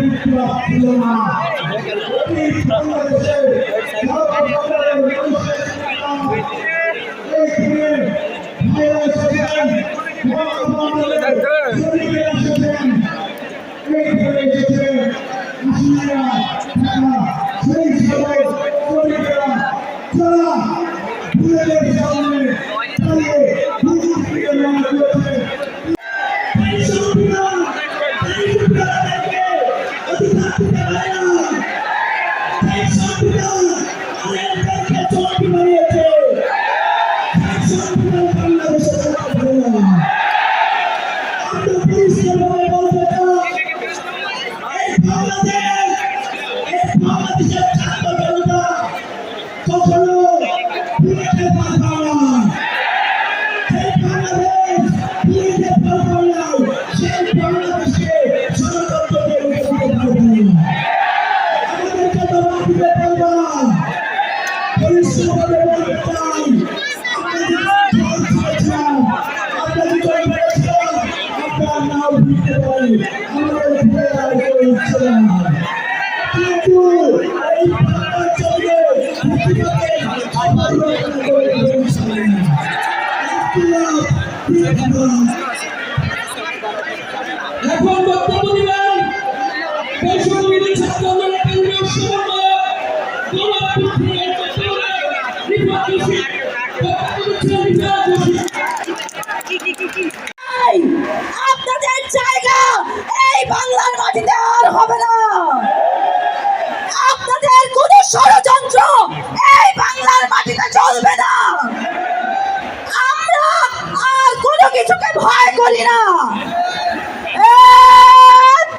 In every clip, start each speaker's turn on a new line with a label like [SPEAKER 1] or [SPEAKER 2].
[SPEAKER 1] বিপ্লব ছিল না অতি বাংলাদেশে সর্বস্তরের মানুষের এইখানে ভাইরা এসেছেন কখনো ভুলতে পারবা না সেই বাংলাদেশ ভুলতে পারবা না সেই বাংলাদেশকে ষড়যন্ত্রকে রুখে দিতে পারবে না আমাদেরকে জবাব দিতে পারবা পরিশ্রমে বলতে চাই আপনাদের দিতে পারি আমাদের ফিরে আসতে ইচ্ছে না কিন্তু এই বাংলা চলবে পৃথিবীতে আমার দিয়েছিলেন
[SPEAKER 2] এখন বক্তব্য দিবেন বৈষম্যবিরোধী ছাত্র আন্দোলনের কেন্দ্রীয় সমন্বয়ক হোসেন বক্তব্য দিচ্ছেন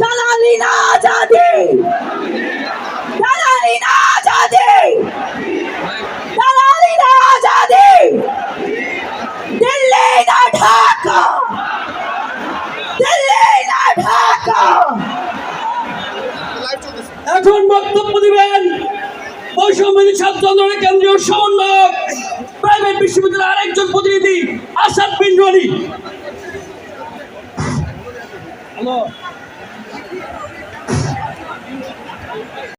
[SPEAKER 3] দালালি না দালালি
[SPEAKER 2] এখন বক্তব্য দিবেন বৈষম্যবিরোধী ছাত্র কেন্দ্রীয় সমন্বয়ক, প্রাইভেট বিশ্ববিদ্যালয়ের আরেকজন প্রতিনিধি, আসাদ বিন হ্যালো